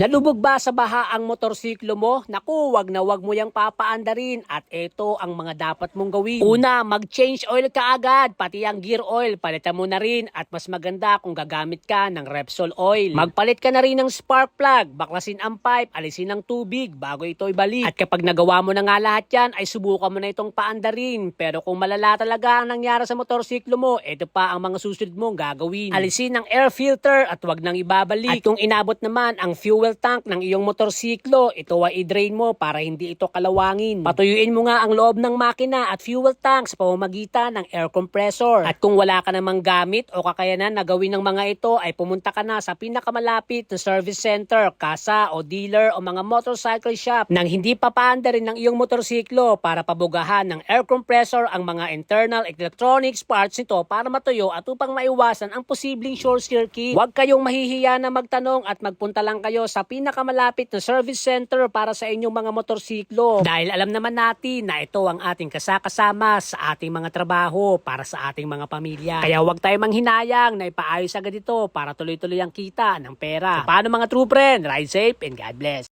Nalubog ba sa baha ang motorsiklo mo? Naku, wag na wag mo yang papaandarin at ito ang mga dapat mong gawin. Una, mag-change oil ka agad, pati ang gear oil, palitan mo na rin at mas maganda kung gagamit ka ng Repsol oil. Magpalit ka na rin ng spark plug, baklasin ang pipe, alisin ang tubig bago ito ibalik. At kapag nagawa mo na nga lahat yan, ay subukan mo na itong paandarin. Pero kung malala talaga ang nangyari sa motorsiklo mo, ito pa ang mga susunod mong gagawin. Alisin ang air filter at wag nang ibabalik. At kung inabot naman ang fuel tank ng iyong motorsiklo, ito ay i-drain mo para hindi ito kalawangin. Patuyuin mo nga ang loob ng makina at fuel tank sa pamamagitan ng air compressor. At kung wala ka namang gamit o kakayanan na gawin ng mga ito, ay pumunta ka na sa pinakamalapit na service center, kasa o dealer o mga motorcycle shop nang hindi papaanda rin ng iyong motorsiklo para pabugahan ng air compressor ang mga internal electronics parts nito para matuyo at upang maiwasan ang posibleng short circuit. Huwag kayong mahihiya na magtanong at magpunta lang kayo sa pinakamalapit na service center para sa inyong mga motorsiklo. Dahil alam naman natin na ito ang ating kasakasama sa ating mga trabaho para sa ating mga pamilya. Kaya huwag tayo manghinayang na ipaayos agad ito para tuloy-tuloy ang kita ng pera. So, paano mga true friend? Ride safe and God bless.